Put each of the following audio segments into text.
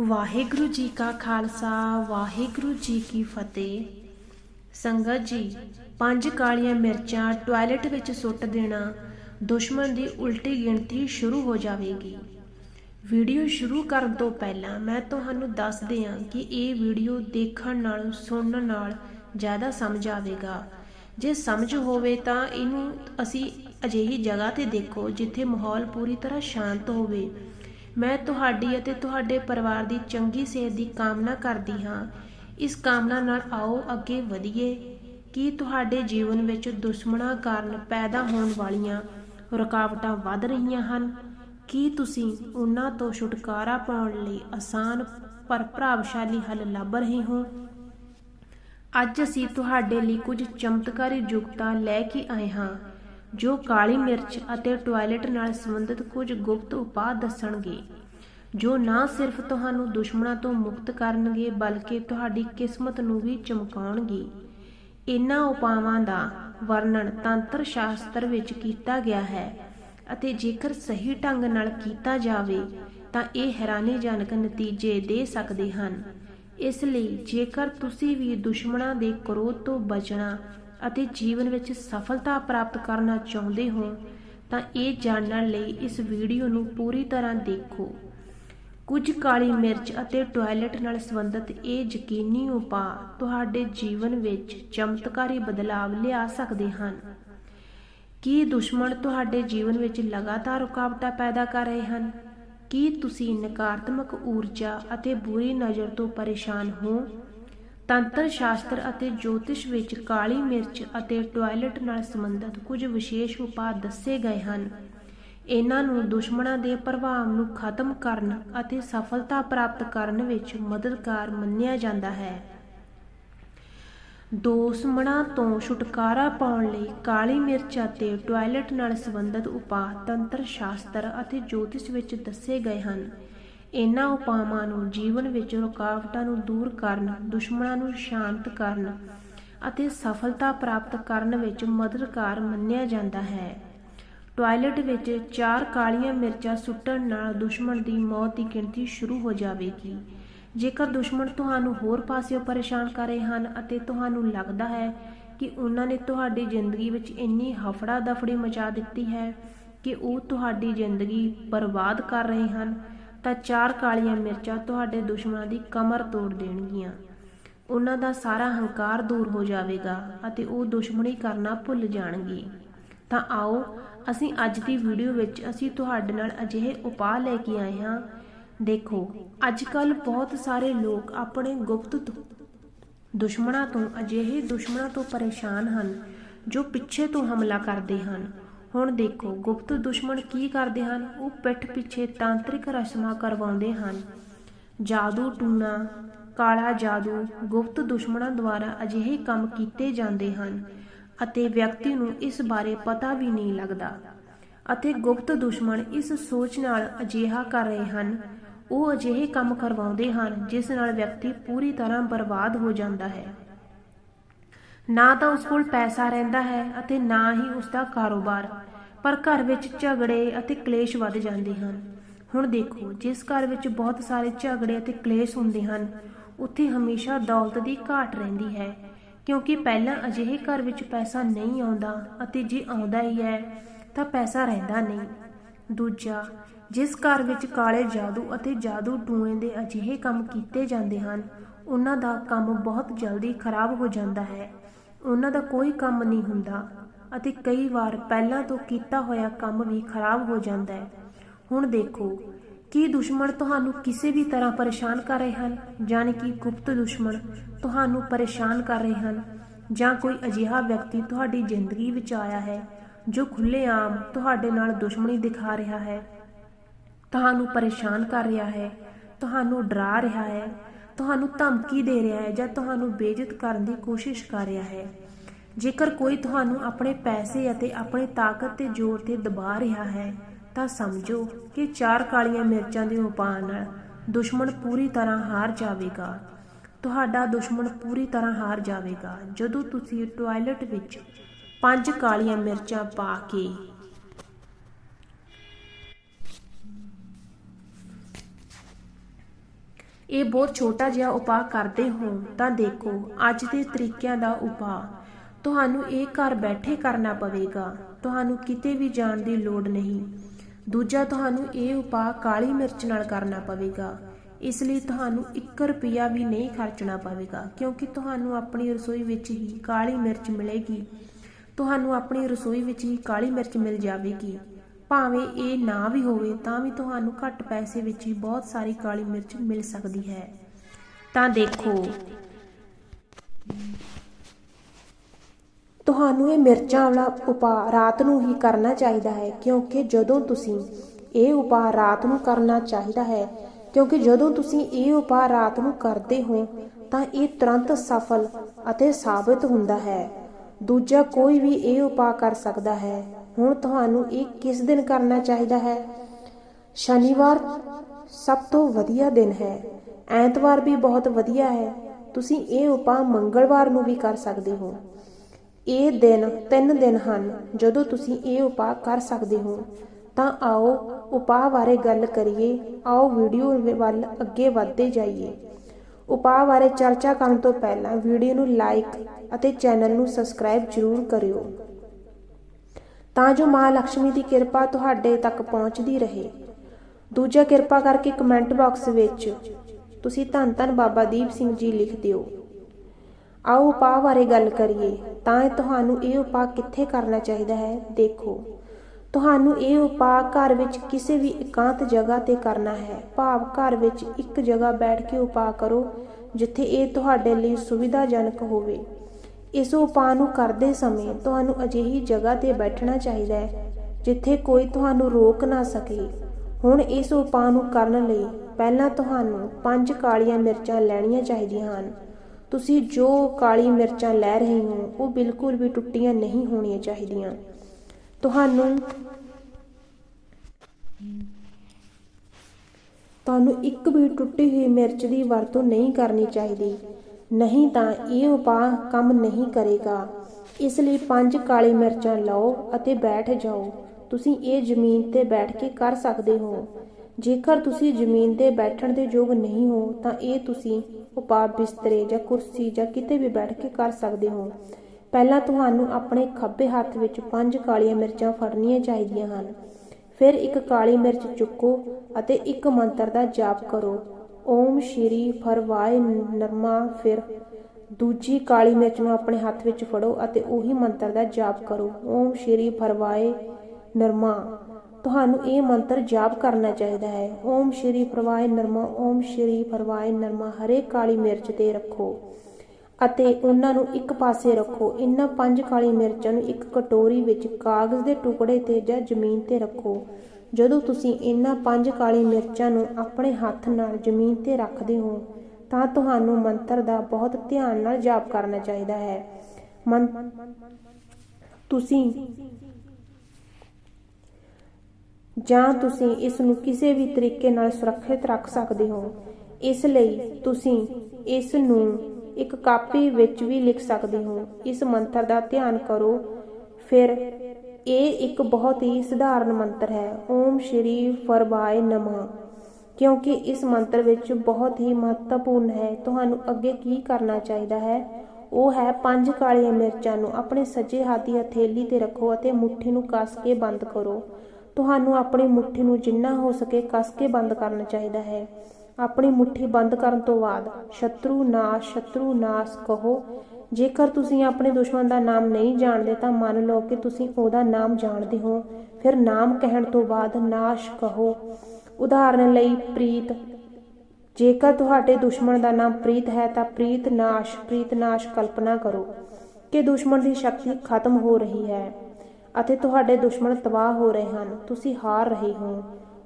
ਵਾਹਿਗੁਰੂ ਜੀ ਕਾ ਖਾਲਸਾ, ਵਾਹਿਗੁਰੂ ਜੀ ਕੀ ਫਤਿਹ। ਸੰਗਤ ਜੀ, ਪੰਜ ਕਾਲੀਆਂ ਮਿਰਚਾਂ ਟਾਇਲਟ ਵਿੱਚ ਸੁੱਟ ਦੇਣਾ ਦੁਸ਼ਮਣ ਦੀ ਉਲਟੀ ਗਿਣਤੀ ਸ਼ੁਰੂ ਹੋ ਜਾਵੇਗੀ। ਵੀਡੀਓ ਸ਼ੁਰੂ ਕਰਨ ਤੋਂ ਪਹਿਲਾਂ ਮੈਂ ਤੁਹਾਨੂੰ ਦੱਸ ਦਿਆਂ ਕਿ ਇਹ ਵੀਡੀਓ ਦੇਖਣ ਨਾਲ, ਸੁਣਨ ਨਾਲ ਜ਼ਿਆਦਾ ਸਮਝ ਆਵੇਗਾ। ਜੇ ਸਮਝ ਹੋਵੇ ਤਾਂ ਇਹਨੂੰ ਅਸੀਂ ਅਜਿਹੀ ਜਗ੍ਹਾ ਤੇ ਦੇਖੋ ਜਿੱਥੇ ਮਾਹੌਲ ਪੂਰੀ ਤਰ੍ਹਾਂ ਸ਼ਾਂਤ ਹੋਵੇ। ਮੈਂ ਤੁਹਾਡੀ ਅਤੇ ਤੁਹਾਡੇ ਪਰਿਵਾਰ ਦੀ ਚੰਗੀ ਸਿਹਤ ਦੀ ਕਾਮਨਾ ਕਰਦੀ ਹਾਂ। ਇਸ ਕਾਮਨਾ ਨਾਲ ਆਓ ਅੱਗੇ ਵਧੀਏ ਕੀ ਤੁਹਾਡੇ ਜੀਵਨ ਵਿੱਚ ਦੁਸ਼ਮਣਾਂ ਕਾਰਨ ਪੈਦਾ ਹੋਣ ਵਾਲੀਆਂ ਰੁਕਾਵਟਾਂ ਵੱਧ ਰਹੀਆਂ ਹਨ। ਕੀ ਤੁਸੀਂ ਉਹਨਾਂ ਤੋਂ ਛੁਟਕਾਰਾ ਪਾਉਣ ਲਈ ਆਸਾਨ ਪਰ ਪ੍ਰਭਾਵਸ਼ਾਲੀ ਹੱਲ ਲੱਭ ਰਹੇ ਹੋ? ਅੱਜ ਅਸੀਂ ਤੁਹਾਡੇ ਲਈ ਕੁਝ ਚਮਤਕਾਰੀ ਜੁਗਤਾਂ ਲੈ ਕੇ ਆਏ ਹਾਂ। ਜੋ ਕਾਲੀ ਮਿਰਚ ਅਤੇ ਟਾਇਲਟ ਨਾਲ ਸੰਬੰਧਿਤ ਕੁਝ ਗੁਪਤ ਉਪਾਅ ਦੱਸਣਗੇ, ਜੋ ਨਾ ਸਿਰਫ ਤੁਹਾਨੂੰ ਦੁਸ਼ਮਣਾਂ ਤੋਂ ਮੁਕਤ ਕਰਨਗੇ, ਬਲਕਿ ਤੁਹਾਡੀ ਕਿਸਮਤ ਨੂੰ ਵੀ ਚਮਕਾਉਣਗੇ। ਇਨ੍ਹਾਂ ਉਪਾਵਾਂ ਦਾ ਵਰਣਨ ਤੰਤਰ ਸ਼ਾਸਤਰ ਵਿੱਚ ਕੀਤਾ ਗਿਆ ਹੈ ਅਤੇ ਜੇਕਰ ਸਹੀ ਢੰਗ ਨਾਲ ਕੀਤਾ ਜਾਵੇ, ਤਾਂ ਇਹ ਹੈਰਾਨੀਜਨਕ ਨਤੀਜੇ ਦੇ ਸਕਦੇ ਹਨ। ਇਸ ਲਈ ਜੇਕਰ ਤੁਸੀਂ ਵੀ ਦੁਸ਼ਮਣਾਂ ਦੇ ਕਰੋਧ ਤੋਂ ਬਚਣਾ ਅਤੇ ਜੀਵਨ ਵਿੱਚ ਸਫਲਤਾ ਪ੍ਰਾਪਤ ਕਰਨਾ ਚਾਹੁੰਦੇ ਹੋ, ਤਾਂ ਇਹ ਜਾਣਨ ਲਈ ਇਸ ਵੀਡੀਓ ਨੂੰ ਪੂਰੀ ਤਰ੍ਹਾਂ ਦੇਖੋ। ਕੁਝ ਕਾਲੀ ਮਿਰਚ ਅਤੇ ਟਾਇਲਟ ਨਾਲ ਸੰਬੰਧਿਤ ਇਹ ਯਕੀਨੀ ਉਪਾਅ ਤੁਹਾਡੇ ਜੀਵਨ ਵਿੱਚ ਚਮਤਕਾਰੀ ਬਦਲਾਵ ਲਿਆ ਸਕਦੇ ਹਨ। ਕੀ ਦੁਸ਼ਮਣ ਤੁਹਾਡੇ ਜੀਵਨ ਵਿੱਚ ਲਗਾਤਾਰ ਰੁਕਾਵਟਾਂ ਪੈਦਾ ਕਰ ਰਹੇ ਹਨ? ਕੀ ਤੁਸੀਂ ਨਕਾਰਾਤਮਕ ਊਰਜਾ ਅਤੇ ਬੁਰੀ ਨਜ਼ਰ ਤੋਂ ਪਰੇਸ਼ਾਨ ਹੋ? ਤੰਤਰ ਸ਼ਾਸਤਰ ਅਤੇ ਜੋਤਿਸ਼ ਵਿੱਚ ਕਾਲੀ ਮਿਰਚ ਅਤੇ ਟਾਇਲਟ ਨਾਲ ਸੰਬੰਧਿਤ ਕੁਝ ਵਿਸ਼ੇਸ਼ ਉਪਾਅ ਦੱਸੇ ਗਏ ਹਨ। ਇਹਨਾਂ ਨੂੰ ਦੁਸ਼ਮਣਾਂ ਦੇ ਪ੍ਰਭਾਵ ਨੂੰ ਖਤਮ ਕਰਨ ਅਤੇ ਸਫਲਤਾ ਪ੍ਰਾਪਤ ਕਰਨ ਵਿੱਚ ਮਦਦਗਾਰ ਮੰਨਿਆ ਜਾਂਦਾ ਹੈ। ਦੁਸ਼ਮਣਾਂ ਤੋਂ ਛੁਟਕਾਰਾ ਪਾਉਣ ਲਈ ਕਾਲੀ ਮਿਰਚ ਅਤੇ ਟਾਇਲਟ ਨਾਲ ਸੰਬੰਧਿਤ ਉਪਾਅ ਤੰਤਰ ਸ਼ਾਸਤਰ ਅਤੇ ਜੋਤਿਸ਼ ਵਿੱਚ ਦੱਸੇ ਗਏ ਹਨ। ਇਹਨਾਂ ਉਪਾਵਾਂ ਨੂੰ ਜੀਵਨ ਵਿੱਚ ਰੁਕਾਵਟਾਂ ਨੂੰ ਦੂਰ ਕਰਨ, ਦੁਸ਼ਮਣਾਂ ਨੂੰ ਸ਼ਾਂਤ ਕਰਨ ਅਤੇ ਸਫਲਤਾ ਪ੍ਰਾਪਤ ਕਰਨ ਵਿੱਚ ਮਦਦਗਾਰ ਮੰਨਿਆ ਜਾਂਦਾ ਹੈ। ਟਾਇਲਟ ਵਿੱਚ ਚਾਰ ਕਾਲੀਆਂ ਮਿਰਚਾਂ ਸੁੱਟਣ ਨਾਲ ਦੁਸ਼ਮਣ ਦੀ ਮੌਤ ਦੀ ਗਿਣਤੀ ਸ਼ੁਰੂ ਹੋ ਜਾਵੇਗੀ। ਜੇਕਰ ਦੁਸ਼ਮਣ ਤੁਹਾਨੂੰ ਹੋਰ ਪਾਸਿਓਂ ਪਰੇਸ਼ਾਨ ਕਰ ਰਹੇ ਹਨ ਅਤੇ ਤੁਹਾਨੂੰ ਲੱਗਦਾ ਹੈ ਕਿ ਉਹਨਾਂ ਨੇ ਤੁਹਾਡੀ ਜ਼ਿੰਦਗੀ ਵਿੱਚ ਇੰਨੀ ਹਫੜਾ ਦਫੜੀ ਮਚਾ ਦਿੱਤੀ ਹੈ ਕਿ ਉਹ ਤੁਹਾਡੀ ਜ਼ਿੰਦਗੀ ਬਰਬਾਦ ਕਰ ਰਹੇ ਹਨ ਤਾਂ ਚਾਰ ਕਾਲੀਆਂ ਮਿਰਚਾਂ ਤੁਹਾਡੇ ਦੁਸ਼ਮਣਾਂ ਦੀ ਕਮਰ ਤੋੜ ਦੇਣਗੀਆਂ। ਉਹਨਾਂ ਦਾ ਸਾਰਾ ਹੰਕਾਰ ਦੂਰ ਹੋ ਜਾਵੇਗਾ ਅਤੇ ਉਹ ਦੁਸ਼ਮਣੀ ਕਰਨਾ ਭੁੱਲ ਜਾਣਗੇ। ਤਾਂ ਆਓ, ਅਸੀਂ ਅੱਜ ਦੀ ਵੀਡੀਓ ਵਿੱਚ ਅਸੀਂ ਤੁਹਾਡੇ ਨਾਲ ਅਜਿਹੇ ਉਪਾਅ ਲੈ ਕੇ ਆਏ ਹਾਂ। ਦੇਖੋ ਅੱਜ ਕੱਲ ਬਹੁਤ ਸਾਰੇ ਲੋਕ ਆਪਣੇ ਗੁਪਤ ਦੁਸ਼ਮਣਾਂ ਤੋਂ ਅਜਿਹੇ ਦੁਸ਼ਮਣਾਂ ਤੋਂ ਪਰੇਸ਼ਾਨ ਹਨ ਜੋ ਪਿੱਛੇ ਤੋਂ ਹਮਲਾ ਕਰਦੇ ਹਨ। ਹੁਣ ਦੇਖੋ, ਗੁਪਤ ਦੁਸ਼ਮਣ ਕੀ ਕਰਦੇ ਹਨ? ਉਹ ਪਿੱਠ ਪਿੱਛੇ ਤਾਂਤਰਿਕ ਰਸਮਾਂ ਕਰਵਾਉਂਦੇ ਹਨ। ਜਾਦੂ ਟੂਣਾ, ਕਾਲਾ ਜਾਦੂ, ਗੁਪਤ ਦੁਸ਼ਮਣਾਂ ਦੁਆਰਾ ਅਜਿਹੇ ਕੰਮ ਕੀਤੇ ਜਾਂਦੇ ਹਨ ਅਤੇ ਵਿਅਕਤੀ ਨੂੰ ਇਸ ਬਾਰੇ ਪਤਾ ਵੀ ਨਹੀਂ ਲੱਗਦਾ। ਅਤੇ ਗੁਪਤ ਦੁਸ਼ਮਣ ਇਸ ਸੋਚ ਨਾਲ ਅਜਿਹਾ ਕਰ ਰਹੇ ਹਨ। ਉਹ ਅਜਿਹੇ ਕੰਮ ਕਰਵਾਉਂਦੇ ਹਨ ਜਿਸ ਨਾਲ ਵਿਅਕਤੀ ਪੂਰੀ ਤਰ੍ਹਾਂ ਬਰਬਾਦ ਹੋ ਜਾਂਦਾ ਹੈ। ਨਾ ਤਾਂ ਉਸ ਕੋਲ ਪੈਸਾ ਰਹਿੰਦਾ ਹੈ ਅਤੇ ਨਾ ਹੀ ਉਸ ਦਾ ਕਾਰੋਬਾਰ। ਪਰ ਘਰ ਵਿੱਚ ਝਗੜੇ ਅਤੇ ਕਲੇਸ਼ ਵੱਧ ਜਾਂਦੇ ਹਨ। ਹੁਣ ਦੇਖੋ, ਜਿਸ ਘਰ ਵਿੱਚ ਬਹੁਤ ਸਾਰੇ ਝਗੜੇ ਅਤੇ ਕਲੇਸ਼ ਹੁੰਦੇ ਹਨ, ਉੱਥੇ ਹਮੇਸ਼ਾ ਦੌਲਤ ਦੀ ਘਾਟ ਰਹਿੰਦੀ ਹੈ। ਕਿਉਂਕਿ ਪਹਿਲਾਂ ਅਜਿਹੇ ਘਰ ਵਿੱਚ ਪੈਸਾ ਨਹੀਂ ਆਉਂਦਾ ਅਤੇ ਜੇ ਆਉਂਦਾ ਹੀ ਹੈ, ਤਾਂ ਪੈਸਾ ਰਹਿੰਦਾ ਨਹੀਂ। ਦੂਜਾ, ਜਿਸ ਘਰ ਵਿੱਚ ਕਾਲੇ ਜਾਦੂ ਅਤੇ ਜਾਦੂ ਟੂਣੇ ਦੇ ਅਜਿਹੇ ਕੰਮ ਕੀਤੇ ਜਾਂਦੇ ਹਨ, ਉਹਨਾਂ ਦਾ ਕੰਮ ਬਹੁਤ ਜਲਦੀ ਖਰਾਬ ਹੋ ਜਾਂਦਾ ਹੈ। ਉਹਨਾਂ ਦਾ ਕੋਈ ਕੰਮ ਨਹੀਂ ਹੁੰਦਾ ਅਤੇ ਕਈ ਵਾਰ ਪਹਿਲਾਂ ਤੋਂ ਕੀਤਾ ਹੋਇਆ ਕੰਮ ਵੀ ਖਰਾਬ ਹੋ ਜਾਂਦਾ ਹੈ। ਹੁਣ ਦੇਖੋ, ਕੀ ਦੁਸ਼ਮਣ ਤੁਹਾਨੂੰ ਕਿਸੇ ਵੀ ਤਰ੍ਹਾਂ ਪਰੇਸ਼ਾਨ ਕਰ ਰਹੇ ਹਨ? ਯਾਨੀ ਕਿ ਗੁਪਤ ਦੁਸ਼ਮਣ ਤੁਹਾਨੂੰ ਪਰੇਸ਼ਾਨ ਕਰ ਰਹੇ ਹਨ। ਜਾਂ ਕੋਈ ਅਜਿਹਾ ਵਿਅਕਤੀ ਤੁਹਾਡੀ ਜ਼ਿੰਦਗੀ ਵਿੱਚ ਆਇਆ ਹੈ, ਜੋ ਖੁੱਲ੍ਹੇਆਮ ਤੁਹਾਡੇ ਨਾਲ ਦੁਸ਼ਮਣੀ ਦਿਖਾ ਰਿਹਾ ਹੈ। ਤੁਹਾਨੂੰ ਪਰੇਸ਼ਾਨ ਕਰ ਰਿਹਾ ਹੈ, ਤੁਹਾਨੂੰ ਡਰਾ ਰਿਹਾ ਹੈ ਤੁਹਾਨੂੰ ਧਮਕੀ ਦੇ ਰਿਹਾ ਹੈ ਜਾਂ ਤੁਹਾਨੂੰ ਬੇਇੱਜ਼ਤ ਕਰਨ ਦੀ ਕੋਸ਼ਿਸ਼ ਕਰ ਰਿਹਾ ਹੈ। ਜੇਕਰ ਕੋਈ ਤੁਹਾਨੂੰ ਆਪਣੇ ਪੈਸੇ ਅਤੇ ਆਪਣੇ ਤਾਕਤ ਤੇ ਜ਼ੋਰ ਤੇ ਦਬਾ ਰਿਹਾ ਹੈ, ਤਾਂ ਸਮਝੋ ਕਿ ਚਾਰ ਕਾਲੀਆਂ ਮਿਰਚਾਂ ਦੇ ਉਪਾਅ ਨਾਲ ਦੁਸ਼ਮਣ ਪੂਰੀ ਤਰ੍ਹਾਂ ਹਾਰ ਜਾਵੇਗਾ। ਤੁਹਾਡਾ ਦੁਸ਼ਮਣ ਪੂਰੀ ਤਰ੍ਹਾਂ ਹਾਰ ਜਾਵੇਗਾ। ਜਦੋਂ ਤੁਸੀਂ ਟਾਇਲਟ ਵਿੱਚ ਪੰਜ ਕਾਲੀਆਂ ਮਿਰਚਾਂ ਪਾ ਕੇ ਇਹ ਬਹੁਤ ਛੋਟਾ ਜਿਹਾ ਉਪਾਅ ਕਰਦੇ ਹੋ ਤਾਂ ਦੇਖੋ, ਅੱਜ ਦੇ ਤਰੀਕਿਆਂ ਦਾ ਉਪਾਅ। ਤੁਹਾਨੂੰ ਇਹ ਘਰ ਬੈਠੇ ਕਰਨਾ ਪਵੇਗਾ। ਤੁਹਾਨੂੰ ਕਿਤੇ ਵੀ ਜਾਣ ਦੀ ਲੋੜ ਨਹੀਂ। ਦੂਜਾ, ਤੁਹਾਨੂੰ ਇਹ ਉਪਾਅ ਕਾਲੀ ਮਿਰਚ ਨਾਲ ਕਰਨਾ ਪਵੇਗਾ। ਇਸ ਲਈ ਤੁਹਾਨੂੰ 1 ਰੁਪਿਆ ਵੀ ਨਹੀਂ ਖਰਚਣਾ ਪਵੇਗਾ, ਕਿਉਂਕਿ ਤੁਹਾਨੂੰ ਆਪਣੀ ਰਸੋਈ ਵਿੱਚ ਹੀ ਕਾਲੀ ਮਿਰਚ ਮਿਲੇਗੀ। ਤੁਹਾਨੂੰ ਆਪਣੀ ਰਸੋਈ ਵਿੱਚ ਹੀ ਕਾਲੀ ਮਿਰਚ ਮਿਲ ਜਾਵੇਗੀ। ਭਾਵੇਂ ਇਹ ਨਾ ਵੀ ਹੋਵੇ, ਤਾਂ ਵੀ ਤੁਹਾਨੂੰ ਘੱਟ ਪੈਸੇ ਵਿੱਚ ਹੀ ਬਹੁਤ ਸਾਰੀ ਕਾਲੀ ਮਿਰਚ ਮਿਲ ਸਕਦੀ ਹੈ। ਤਾਂ ਦੇਖੋ, ਤੁਹਾਨੂੰ ਇਹ ਮਿਰਚਾਂ ਵਾਲਾ ਉਪਾਅ ਰਾਤ ਨੂੰ ਹੀ ਕਰਨਾ ਚਾਹੀਦਾ ਹੈ, ਕਿਉਂਕਿ ਜਦੋਂ ਤੁਸੀਂ ਇਹ ਉਪਾਅ ਰਾਤ ਨੂੰ ਕਰਨਾ ਚਾਹੀਦਾ ਹੈ, ਕਿਉਂਕਿ ਜਦੋਂ ਤੁਸੀਂ ਇਹ ਉਪਾਅ ਰਾਤ ਨੂੰ ਕਰਦੇ ਹੋ, ਤਾਂ ਇਹ ਤੁਰੰਤ ਸਫਲ ਅਤੇ ਸਾਬਤ ਹੁੰਦਾ ਹੈ। ਦੂਜਾ, ਕੋਈ ਵੀ ਇਹ ਉਪਾਅ ਕਰ ਸਕਦਾ ਹੈ। ਹੁਣ ਤੁਹਾਨੂੰ ਇਹ ਕਿਸ ਦਿਨ ਕਰਨਾ ਚਾਹੀਦਾ ਹੈ? ਸ਼ਨੀਵਾਰ ਸਭ ਤੋਂ ਵਧੀਆ ਦਿਨ ਹੈ। ਐਤਵਾਰ ਵੀ ਬਹੁਤ ਵਧੀਆ ਹੈ। ਤੁਸੀਂ ਇਹ ਉਪਾਅ ਮੰਗਲਵਾਰ ਨੂੰ ਵੀ ਕਰ ਸਕਦੇ ਹੋ। ਇਹ ਦਿਨ ਤਿੰਨ ਦਿਨ ਹਨ, ਜਦੋਂ ਤੁਸੀਂ ਇਹ ਉਪਾਅ ਕਰ ਸਕਦੇ ਹੋ। ਤਾਂ ਆਓ, ਉਪਾਅ ਬਾਰੇ ਗੱਲ ਕਰੀਏ। ਆਓ, ਵੀਡੀਓ ਵੱਲ ਅੱਗੇ ਵਧਦੇ ਜਾਈਏ। ਉਪਾਅ ਬਾਰੇ ਚਰਚਾ ਕਰਨ ਤੋਂ ਪਹਿਲਾਂ ਵੀਡੀਓ ਨੂੰ ਲਾਈਕ ਅਤੇ ਚੈਨਲ ਨੂੰ ਸਬਸਕ੍ਰਾਈਬ ਜ਼ਰੂਰ ਕਰਿਓ। ਤਾਂ ਜੋ ਮਾਂ ਲక్ష్ਮੀ ਦੀ ਕਿਰਪਾ ਤੁਹਾਡੇ ਤੱਕ ਪਹੁੰਚਦੀ ਰਹੇ। ਦੂਜਾ ਕਿਰਪਾ ਕਰਕੇ ਕਮੈਂਟ ਬਾਕਸ ਵਿੱਚ ਤੁਸੀਂ ਧੰਨ ਧੰਨ ਬਾਬਾ ਦੀਪ ਸਿੰਘ ਜੀ ਲਿਖ ਦਿਓ। ਆਓ ਉਪਾਅ ਬਾਰੇ ਗੱਲ ਕਰੀਏ, ਤਾਂ ਤੁਹਾਨੂੰ ਇਹ ਉਪਾਅ ਕਿੱਥੇ ਕਰਨਾ ਚਾਹੀਦਾ ਹੈ, ਦੇਖੋ। ਤੁਹਾਨੂੰ ਇਹ ਉਪਾਅ ਘਰ ਵਿੱਚ ਕਿਸੇ ਵੀ ਇਕਾਂਤ ਜਗ੍ਹਾ ਤੇ ਕਰਨਾ ਹੈ। ਭਾਵ ਘਰ ਵਿੱਚ ਇੱਕ ਜਗ੍ਹਾ ਬੈਠ ਕੇ ਉਪਾਅ ਕਰੋ, ਜਿੱਥੇ ਇਹ ਤੁਹਾਡੇ ਲਈ ਸੁਵਿਧਾਜਨਕ ਹੋਵੇ। ਇਸ ਉਪਾਅ ਨੂੰ ਕਰਦੇ ਸਮੇਂ ਤੁਹਾਨੂੰ ਅਜਿਹੀ ਜਗ੍ਹਾ ਤੇ ਬੈਠਣਾ ਚਾਹੀਦਾ ਹੈ, ਜਿੱਥੇ ਕੋਈ ਤੁਹਾਨੂੰ ਰੋਕ ਨਾ ਸਕੇ। ਹੁਣ ਇਸ ਉਪਾਅ ਨੂੰ ਕਰਨ ਲਈ ਪਹਿਲਾਂ ਤੁਹਾਨੂੰ ਪੰਜ ਕਾਲੀਆਂ ਮਿਰਚਾਂ ਲੈਣੀਆਂ ਚਾਹੀਦੀਆਂ ਹਨ। ਤੁਸੀਂ ਜੋ ਕਾਲੀ ਮਿਰਚਾਂ ਲੈ ਰਹੇ ਹੋ, ਉਹ ਬਿਲਕੁਲ ਵੀ ਟੁੱਟੀਆਂ ਨਹੀਂ ਹੋਣੀਆਂ ਚਾਹੀਦੀਆਂ। ਤੁਹਾਨੂੰ ਤੁਹਾਨੂੰ ਇੱਕ ਵੀ ਟੁੱਟੀ ਹੋਈ ਮਿਰਚ ਦੀ ਵਰਤੋਂ ਨਹੀਂ ਕਰਨੀ ਚਾਹੀਦੀ। ਨਹੀਂ ਤਾਂ ਇਹ ਉਪਾਅ ਕੰਮ ਨਹੀਂ ਕਰੇਗਾ। ਇਸ ਲਈ ਪੰਜ ਕਾਲੀ ਮਿਰਚਾਂ ਲਓ ਅਤੇ ਬੈਠ ਜਾਓ। ਤੁਸੀਂ ਇਹ ਜ਼ਮੀਨ ਤੇ ਬੈਠ ਕੇ ਕਰ ਸਕਦੇ ਹੋ। ਜੇਕਰ ਤੁਸੀਂ ਜ਼ਮੀਨ ਤੇ ਬੈਠਣ ਦੇ ਯੋਗ ਨਹੀਂ ਹੋ, ਤਾਂ ਇਹ ਤੁਸੀਂ ਉਪਾਅ ਬਿਸਤਰੇ ਜਾਂ ਕੁਰਸੀ ਜਾਂ ਕਿਤੇ ਵੀ ਬੈਠ ਕੇ ਕਰ ਸਕਦੇ ਹੋ। ਪਹਿਲਾਂ ਤੁਹਾਨੂੰ ਆਪਣੇ ਖੱਬੇ ਹੱਥ ਵਿੱਚ ਪੰਜ ਕਾਲੀਆਂ ਮਿਰਚਾਂ ਫੜਨੀਆਂ ਚਾਹੀਦੀਆਂ ਹਨ। ਫਿਰ ਇੱਕ ਕਾਲੀ ਮਿਰਚ ਚੁੱਕੋ ਅਤੇ ਇੱਕ ਮੰਤਰ ਦਾ ਜਾਪ ਕਰੋ। ਓਮ ਸ਼੍ਰੀ ਫਰਵਾਏ ਨਰਮਾ। ਫਿਰ ਦੂਜੀ ਕਾਲੀ ਮਿਰਚ ਨੂੰ ਆਪਣੇ ਹੱਥ ਵਿੱਚ ਫੜੋ ਅਤੇ ਉਹੀ ਮੰਤਰ ਦਾ ਜਾਪ ਕਰੋ। ਓਮ ਸ਼੍ਰੀ ਫਰਵਾਏ ਨਰਮਾ। ਤੁਹਾਨੂੰ ਇਹ ਮੰਤਰ ਜਾਪ ਕਰਨਾ ਚਾਹੀਦਾ ਹੈ। ਓਮ ਸ਼੍ਰੀ ਫਰਵਾਏ ਨਰਮਾ, ਓਮ ਸ਼੍ਰੀ ਫਰਵਾਏ ਨਰਮਾ। ਹਰੇਕ ਕਾਲੀ ਮਿਰਚ ਤੇ ਰੱਖੋ ਅਤੇ ਉਹਨਾਂ ਨੂੰ ਇੱਕ ਪਾਸੇ ਰੱਖੋ। ਇਹਨਾਂ ਪੰਜ ਕਾਲੀ ਮਿਰਚਾਂ ਨੂੰ ਇੱਕ ਕਟੋਰੀ ਵਿੱਚ ਕਾਗਜ਼ ਦੇ ਟੁਕੜੇ ਤੇ ਜਾਂ ਜ਼ਮੀਨ ਤੇ ਰੱਖੋ। ਜਦੋਂ ਤੁਸੀਂ ਇਹਨਾਂ ਪੰਜ ਕਾਲੀ ਮਿਰਚਾਂ ਨੂੰ ਆਪਣੇ ਹੱਥ ਨਾਲ ਜ਼ਮੀਨ ਤੇ ਰੱਖਦੇ ਹੋ, ਤਾਂ ਤੁਹਾਨੂੰ ਮੰਤਰ ਦਾ ਬਹੁਤ ਧਿਆਨ ਨਾਲ ਜਾਪ ਕਰਨਾ ਚਾਹੀਦਾ ਹੈ। ਮੰ ਤੁਸੀਂ ਜਾਂ ਤੁਸੀਂ ਇਸ ਨੂੰ ਕਿਸੇ ਵੀ ਤਰੀਕੇ ਨਾਲ ਸੁਰੱਖਿਅਤ ਰੱਖ ਸਕਦੇ ਹੋ। ਇਸ ਲਈ ਤੁਸੀਂ ਇਸ ਨੂੰ ਇੱਕ ਕਾਪੀ ਵਿੱਚ ਵੀ ਲਿਖ ਸਕਦੇ ਹੋ। ਇਸ ਮੰਤਰ ਦਾ ਧਿਆਨ ਕਰੋ। ਫਿਰ ਇਹ ਇੱਕ ਬਹੁਤ ਹੀ ਸਧਾਰਨ ਮੰਤਰ ਹੈ। ਓਮ ਸ਼੍ਰੀ ਫਰਬਾਏ ਨਮः। ਕਿਉਂਕਿ ਇਸ ਮੰਤਰ ਵਿੱਚ ਬਹੁਤ ਹੀ ਮਹੱਤਵਪੂਰਨ ਹੈ। ਤੁਹਾਨੂੰ ਅੱਗੇ ਕੀ ਕਰਨਾ ਚਾਹੀਦਾ ਹੈ? ਉਹ ਹੈ ਪੰਜ ਕਾਲੀਆਂ ਮਿਰਚਾਂ ਨੂੰ ਆਪਣੇ ਸੱਜੇ ਹੱਥ ਦੀ ਹਥੇਲੀ ਤੇ ਰੱਖੋ ਅਤੇ ਮੁੱਠੀ ਨੂੰ ਕੱਸ ਕੇ ਬੰਦ ਕਰੋ। ਤੁਹਾਨੂੰ ਆਪਣੀ ਮੁੱਠੀ ਨੂੰ ਜਿੰਨਾ ਹੋ ਸਕੇ ਕੱਸ ਕੇ ਬੰਦ ਕਰਨਾ ਚਾਹੀਦਾ ਹੈ। ਆਪਣੀ ਮੁੱਠੀ ਬੰਦ ਕਰਨ ਤੋਂ ਬਾਅਦ ਸ਼ਤਰੂ ਨਾਸ਼ ਸ਼ਤਰੂ ਨਾਸ਼ ਕਹੋ। ਜੇਕਰ ਤੁਸੀਂ ਆਪਣੇ ਦੁਸ਼ਮਣ ਦਾ ਨਾਮ ਨਹੀਂ ਜਾਣਦੇ, ਤਾਂ ਮੰਨ ਲਓ ਕਿ ਤੁਸੀਂ ਉਹਦਾ ਨਾਮ ਜਾਣਦੇ ਹੋ। ਫਿਰ ਨਾਮ ਕਹਿਣ ਤੋਂ ਬਾਅਦ ਨਾਸ਼ ਕਹੋ। ਉਦਾਹਰਨ ਲਈ ਪ੍ਰੀਤ। ਜੇਕਰ ਤੁਹਾਡੇ ਦੁਸ਼ਮਣ ਦਾ ਨਾਮ ਪ੍ਰੀਤ ਹੈ, ਤਾਂ ਪ੍ਰੀਤ ਨਾਸ਼ ਪ੍ਰੀਤ ਨਾਸ਼ ਕਲਪਨਾ ਕਰੋ ਕਿ ਦੁਸ਼ਮਣ ਦੀ ਸ਼ਕਤੀ ਖਤਮ ਹੋ ਰਹੀ ਹੈ ਅਤੇ ਤੁਹਾਡੇ ਦੁਸ਼ਮਣ ਤਬਾਹ ਹੋ ਰਹੇ ਹਨ। ਤੁਸੀਂ ਹਾਰ ਰਹੇ ਹੋ।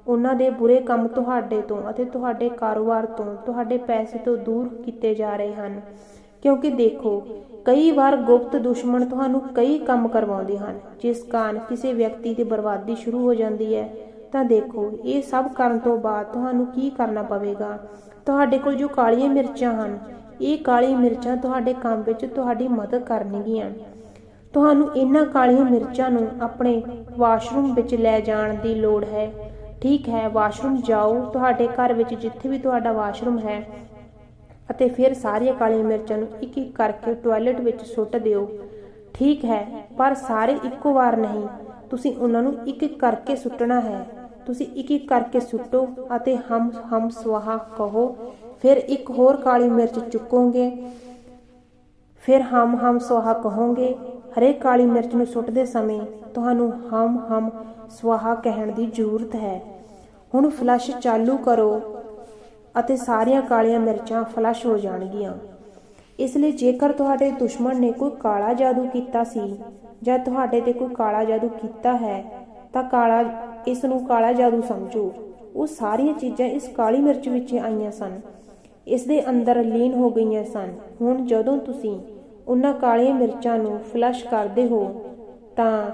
ਉਹਨਾਂ ਦੇ ਬੁਰੇ ਕੰਮ ਤੁਹਾਡੇ ਤੋਂ ਅਤੇ ਤੁਹਾਡੇ ਕਾਰੋਬਾਰ ਤੋਂ, ਤੁਹਾਡੇ ਪੈਸੇ ਤੋਂ ਦੂਰ ਕੀਤੇ ਜਾ ਰਹੇ ਹਨ। ਕਿਉਂਕਿ ਦੇਖੋ, ਕਈ ਵਾਰ ਗੁਪਤ ਦੁਸ਼ਮਣ ਤੁਹਾਨੂੰ ਕਈ ਕੰਮ ਕਰਵਾਉਂਦੇ ਹਨ। ਜਿਸ ਕਾਰਨ ਕਿਸੇ ਵਿਅਕਤੀ ਦੀ ਬਰਬਾਦੀ ਸ਼ੁਰੂ ਹੋ ਜਾਂਦੀ ਹੈ। ਤਾਂ ਦੇਖੋ, ਇਹ ਸਭ ਕਰਨ ਤੋਂ ਬਾਅਦ ਤੁਹਾਨੂੰ ਕੀ ਕਰਨਾ ਪਵੇਗਾ? ਤੁਹਾਡੇ ਕੋਲ ਜੋ ਕਾਲੀਆਂ ਮਿਰਚਾਂ ਹਨ, ਇਹ ਕਾਲੀ ਮਿਰਚਾਂ ਤੁਹਾਡੇ ਕੰਮ ਵਿੱਚ ਤੁਹਾਡੀ ਮਦਦ ਕਰਨਗੀਆਂ। ਤੁਹਾਨੂੰ ਇਹਨਾਂ ਕਾਲੀਆਂ ਮਿਰਚਾਂ ਨੂੰ ਆਪਣੇ ਵਾਸ਼ਰੂਮ ਵਿੱਚ ਲੈ ਜਾਣ ਦੀ ਲੋੜ ਹੈ। ਠੀਕ ਹੈ, ਵਾਸ਼ਰੂਮ ਜਾਓ, ਤੁਹਾਡੇ ਘਰ ਵਿੱਚ ਜਿੱਥੇ ਵੀ ਤੁਹਾਡਾ ਵਾਸ਼ਰੂਮ ਹੈ ਅਤੇ ਫਿਰ ਸਾਰੀਆਂ ਕਾਲੀਆਂ ਮਿਰਚਾਂ ਨੂੰ ਇੱਕ ਇੱਕ ਕਰਕੇ ਟਾਇਲਟ ਵਿੱਚ ਸੁੱਟ ਦਿਓ। ਠੀਕ ਹੈ, ਪਰ ਸਾਰੇ ਇੱਕੋ ਵਾਰ ਨਹੀਂ। ਤੁਸੀਂ ਉਹਨਾਂ ਨੂੰ ਇੱਕ ਇੱਕ ਕਰਕੇ ਸੁੱਟਣਾ ਹੈ। ਤੁਸੀਂ ਇੱਕ ਇੱਕ ਕਰਕੇ ਸੁੱਟੋ ਅਤੇ ਹਮ ਹਮ ਸਵਾਹਾ ਕਹੋ। ਫਿਰ ਇੱਕ ਹੋਰ ਕਾਲੀ ਮਿਰਚ ਚੁੱਕੋਗੇ। ਫਿਰ ਹਮ ਹਮ ਸਵਾਹਾ ਕਹੋਗੇ। ਹਰੇਕ ਕਾਲੀ ਮਿਰਚ ਨੂੰ ਸੁੱਟਦੇ ਸਮੇਂ ਤੁਹਾਨੂੰ ਹਮ ਹਮ ਸਵਾਹਾ ਕਹਿਣ ਦੀ ਜ਼ਰੂਰਤ ਹੈ। ਹੁਣ ਫਲਸ਼ ਚਾਲੂ ਕਰੋ। ਅਤੇ ਸਾਰੀਆਂ ਕਾਲੀਆਂ ਮਿਰਚਾਂ ਫਲਸ਼ ਹੋ ਜਾਣਗੀਆਂ। ਇਸ ਲਈ ਜੇਕਰ ਤੁਹਾਡੇ ਦੁਸ਼ਮਣ ਨੇ ਕੋਈ ਕਾਲਾ ਜਾਦੂ ਕੀਤਾ ਸੀ ਜਾਂ ਤੁਹਾਡੇ ਤੇ ਕੋਈ ਕਾਲਾ ਜਾਦੂ ਕੀਤਾ ਹੈ ਤਾਂ ਕਾਲਾ ਇਸ ਨੂੰ ਕਾਲਾ ਜਾਦੂ ਸਮਝੋ। ਉਹ ਸਾਰੀਆਂ ਚੀਜ਼ਾਂ ਇਸ ਕਾਲੀ ਮਿਰਚ ਵਿੱਚ ਆਈਆਂ ਸਨ। ਇਸ ਦੇ ਅੰਦਰ ਲੀਨ ਹੋ ਗਈਆਂ ਸਨ। ਹੁਣ ਜਦੋਂ ਤੁਸੀਂ ਉਹਨਾਂ ਕਾਲੀਆਂ ਮਿਰਚਾਂ ਨੂੰ ਫਲਸ਼ ਕਰਦੇ ਹੋ ਤਾਂ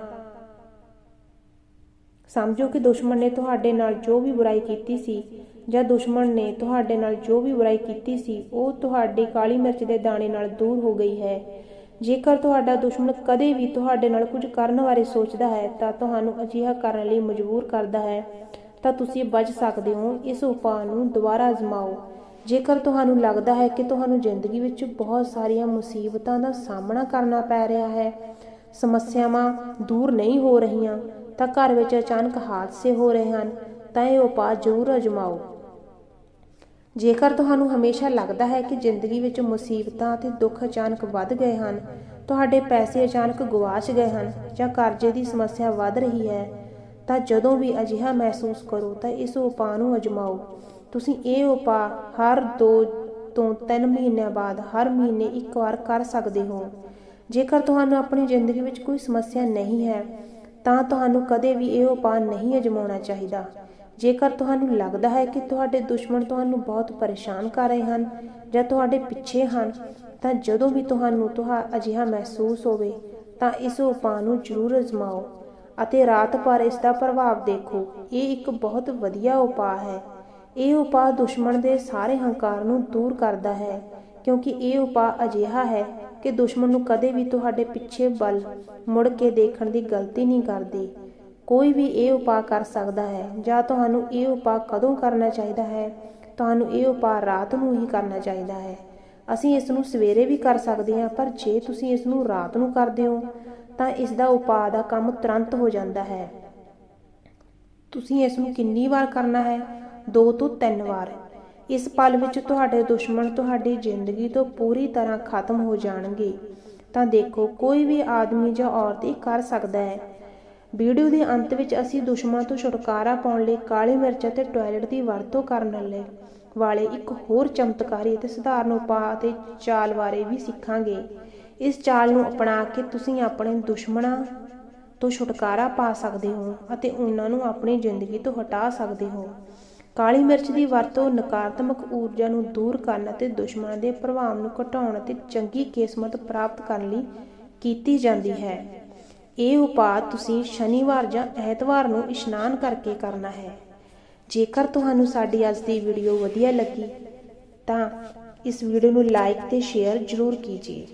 ਸਮਝੋ ਕਿ ਦੁਸ਼ਮਣ ਨੇ ਤੁਹਾਡੇ ਨਾਲ ਜੋ ਵੀ ਬੁਰਾਈ ਕੀਤੀ ਸੀ ਜਾਂ ਦੁਸ਼ਮਣ ਨੇ ਤੁਹਾਡੇ ਨਾਲ ਜੋ ਵੀ ਬੁਰਾਈ ਕੀਤੀ ਸੀ, ਉਹ ਤੁਹਾਡੀ ਕਾਲੀ ਮਿਰਚ ਦੇ ਦਾਣੇ ਨਾਲ ਦੂਰ ਹੋ ਗਈ ਹੈ। ਜੇਕਰ ਤੁਹਾਡਾ ਦੁਸ਼ਮਣ ਕਦੇ ਵੀ ਤੁਹਾਡੇ ਨਾਲ ਕੁਝ ਕਰਨ ਬਾਰੇ ਸੋਚਦਾ ਹੈ, ਤਾਂ ਤੁਹਾਨੂੰ ਅਜਿਹਾ ਕਰਨ ਲਈ ਮਜਬੂਰ ਕਰਦਾ ਹੈ। ਤਾਂ ਤੁਸੀਂ ਬਚ ਸਕਦੇ ਹੋ। ਇਸ ਉਪਾਅ ਨੂੰ ਦੁਬਾਰਾ ਅਜ਼ਮਾਓ। ਜੇਕਰ ਤੁਹਾਨੂੰ ਲੱਗਦਾ ਹੈ ਕਿ ਤੁਹਾਨੂੰ ਜ਼ਿੰਦਗੀ ਵਿੱਚ ਬਹੁਤ ਸਾਰੀਆਂ ਮੁਸੀਬਤਾਂ ਦਾ ਸਾਹਮਣਾ ਕਰਨਾ ਪੈ ਰਿਹਾ ਹੈ, ਸਮੱਸਿਆਵਾਂ ਦੂਰ ਨਹੀਂ ਹੋ ਰਹੀਆਂ, ਤਾਂ ਘਰ ਵਿੱਚ ਅਚਾਨਕ ਹਾਦਸੇ ਹੋ ਰਹੇ ਹਨ, ਤਾਂ ਇਹ ਉਪਾਅ ਜ਼ਰੂਰ ਅਜਮਾਓ। ਜੇਕਰ ਤੁਹਾਨੂੰ ਹਮੇਸ਼ਾ ਲੱਗਦਾ ਹੈ ਕਿ ਜ਼ਿੰਦਗੀ ਵਿੱਚ ਮੁਸੀਬਤਾਂ ਅਤੇ ਦੁੱਖ ਅਚਾਨਕ ਵੱਧ ਗਏ ਹਨ, ਤੁਹਾਡੇ ਪੈਸੇ ਅਚਾਨਕ ਗਵਾਚ ਗਏ ਹਨ ਜਾਂ ਕਰਜ਼ੇ ਦੀ ਸਮੱਸਿਆ ਵੱਧ ਰਹੀ ਹੈ, ਤਾਂ ਜਦੋਂ ਵੀ ਅਜਿਹਾ ਮਹਿਸੂਸ ਕਰੋ ਤਾਂ ਇਸ ਉਪਾਅ ਨੂੰ ਅਜਮਾਓ। ਤੁਸੀਂ ਇਹ ਉਪਾਅ ਹਰ 2 ਤੋਂ 3 ਮਹੀਨਿਆਂ ਬਾਅਦ ਹਰ ਮਹੀਨੇ ਇੱਕ ਵਾਰ ਕਰ ਸਕਦੇ ਹੋ। ਜੇਕਰ ਤੁਹਾਨੂੰ ਆਪਣੀ ਜ਼ਿੰਦਗੀ ਵਿੱਚ ਕੋਈ ਸਮੱਸਿਆ ਨਹੀਂ ਹੈ, ਤਾਂ ਤੁਹਾਨੂੰ ਕਦੇ ਵੀ ਇਹ ਉਪਾਅ ਨਹੀਂ ਅਜਮਾਉਣਾ ਚਾਹੀਦਾ। ਜੇਕਰ ਤੁਹਾਨੂੰ ਲੱਗਦਾ ਹੈ ਕਿ ਤੁਹਾਡੇ ਦੁਸ਼ਮਣ ਤੁਹਾਨੂੰ ਬਹੁਤ ਪਰੇਸ਼ਾਨ ਕਰ ਰਹੇ ਹਨ ਜਾਂ ਤੁਹਾਡੇ ਪਿੱਛੇ ਹਨ, ਤਾਂ ਜਦੋਂ ਵੀ ਤੁਹਾਨੂੰ ਤੁਹਾ ਅਜਿਹਾ ਮਹਿਸੂਸ ਹੋਵੇ, ਤਾਂ ਇਸ ਉਪਾਅ ਨੂੰ ਜ਼ਰੂਰ ਅਜਮਾਓ ਅਤੇ ਰਾਤ ਭਰ ਇਸ ਦਾ ਪ੍ਰਭਾਵ ਦੇਖੋ। ਇਹ ਇੱਕ ਬਹੁਤ ਵਧੀਆ ਉਪਾਅ ਹੈ। ਇਹ ਉਪਾਅ ਦੁਸ਼ਮਣ ਦੇ ਸਾਰੇ ਹੰਕਾਰ ਨੂੰ ਦੂਰ ਕਰਦਾ ਹੈ, ਕਿਉਂਕਿ ਇਹ ਉਪਾਅ ਅਜਿਹਾ ਹੈ ਕਿ ਦੁਸ਼ਮਣ ਨੂੰ ਕਦੇ ਵੀ ਤੁਹਾਡੇ ਪਿੱਛੇ ਬਲ ਮੁੜ ਕੇ ਦੇਖਣ ਦੀ ਗਲਤੀ ਨਹੀਂ ਕਰਦੇ। ਕੋਈ ਵੀ ਇਹ ਉਪਾਅ ਕਰ ਸਕਦਾ ਹੈ ਜਾਂ ਤੁਹਾਨੂੰ ਇਹ ਉਪਾਅ ਕਦੋਂ ਕਰਨਾ ਚਾਹੀਦਾ ਹੈ, ਤੁਹਾਨੂੰ ਇਹ ਉਪਾਅ ਰਾਤ ਨੂੰ ਹੀ ਕਰਨਾ ਚਾਹੀਦਾ ਹੈ। ਅਸੀਂ ਇਸ ਨੂੰ ਸਵੇਰੇ ਵੀ ਕਰ ਸਕਦੇ ਹਾਂ, ਪਰ ਜੇ ਤੁਸੀਂ ਇਸ ਨੂੰ ਰਾਤ ਨੂੰ ਕਰਦੇ ਹੋ, ਤਾਂ ਇਸ ਦਾ ਉਪਾਅ ਦਾ ਕੰਮ ਤੁਰੰਤ ਹੋ ਜਾਂਦਾ ਹੈ। ਤੁਸੀਂ ਇਸ ਨੂੰ ਕਿੰਨੀ ਵਾਰ ਕਰਨਾ ਹੈ? 2 ਤੋਂ 3 ਵਾਰ। ਇਸ ਪਲ ਵਿੱਚ ਤੁਹਾਡੇ ਦੁਸ਼ਮਣ ਤੁਹਾਡੀ ਜ਼ਿੰਦਗੀ ਤੋਂ ਪੂਰੀ ਤਰ੍ਹਾਂ ਖਤਮ ਹੋ ਜਾਣਗੇ। ਤਾਂ ਦੇਖੋ, ਕੋਈ ਵੀ ਆਦਮੀ ਜਾਂ ਔਰਤ ਇਹ ਕਰ ਸਕਦਾ ਹੈ। ਵੀਡੀਓ ਦੇ ਅੰਤ ਵਿੱਚ ਅਸੀਂ ਦੁਸ਼ਮਣ ਤੋਂ ਛੁਟਕਾਰਾ ਪਾਉਣ ਲਈ ਕਾਲੀ ਮਿਰਚ ਅਤੇ ਟਾਇਲਟ ਦੀ ਵਰਤੋਂ ਕਰਨ ਲਈ ਵਾਲੇ ਇੱਕ ਹੋਰ ਚਮਤਕਾਰੀ ਅਤੇ ਸਧਾਰਨ ਉਪਾਅ ਅਤੇ ਚਾਲ ਬਾਰੇ ਵੀ ਸਿੱਖਾਂਗੇ। ਇਸ ਚਾਲ ਨੂੰ ਅਪਣਾ ਕੇ ਤੁਸੀਂ ਆਪਣੇ ਦੁਸ਼ਮਣਾਂ ਤੋਂ ਛੁਟਕਾਰਾ ਪਾ ਸਕਦੇ ਹੋ ਅਤੇ ਉਹਨਾਂ ਨੂੰ ਆਪਣੀ ਜ਼ਿੰਦਗੀ ਤੋਂ ਹਟਾ ਸਕਦੇ ਹੋ। ਕਾਲੀ ਮਿਰਚ ਦੀ ਵਰਤੋਂ ਨਕਾਰਾਤਮਕ ਊਰਜਾ ਨੂੰ ਦੂਰ ਕਰਨ ਅਤੇ ਦੁਸ਼ਮਣਾਂ ਦੇ ਪ੍ਰਭਾਵ ਨੂੰ ਘਟਾਉਣ ਅਤੇ ਚੰਗੀ ਕਿਸਮਤ ਪ੍ਰਾਪਤ ਕਰਨ ਲਈ ਕੀਤੀ ਜਾਂਦੀ ਹੈ। ਇਹ ਉਪਾਅ ਤੁਸੀਂ ਸ਼ਨੀਵਾਰ ਜਾਂ ਐਤਵਾਰ ਨੂੰ ਇਸ਼ਨਾਨ ਕਰਕੇ ਕਰਨਾ ਹੈ। ਜੇਕਰ ਤੁਹਾਨੂੰ ਸਾਡੀ ਅੱਜ ਦੀ ਵੀਡੀਓ ਵਧੀਆ ਲੱਗੀ, ਤਾਂ ਇਸ ਵੀਡੀਓ ਨੂੰ ਲਾਈਕ ਤੇ ਸ਼ੇਅਰ ਜ਼ਰੂਰ ਕੀਜੀਏ।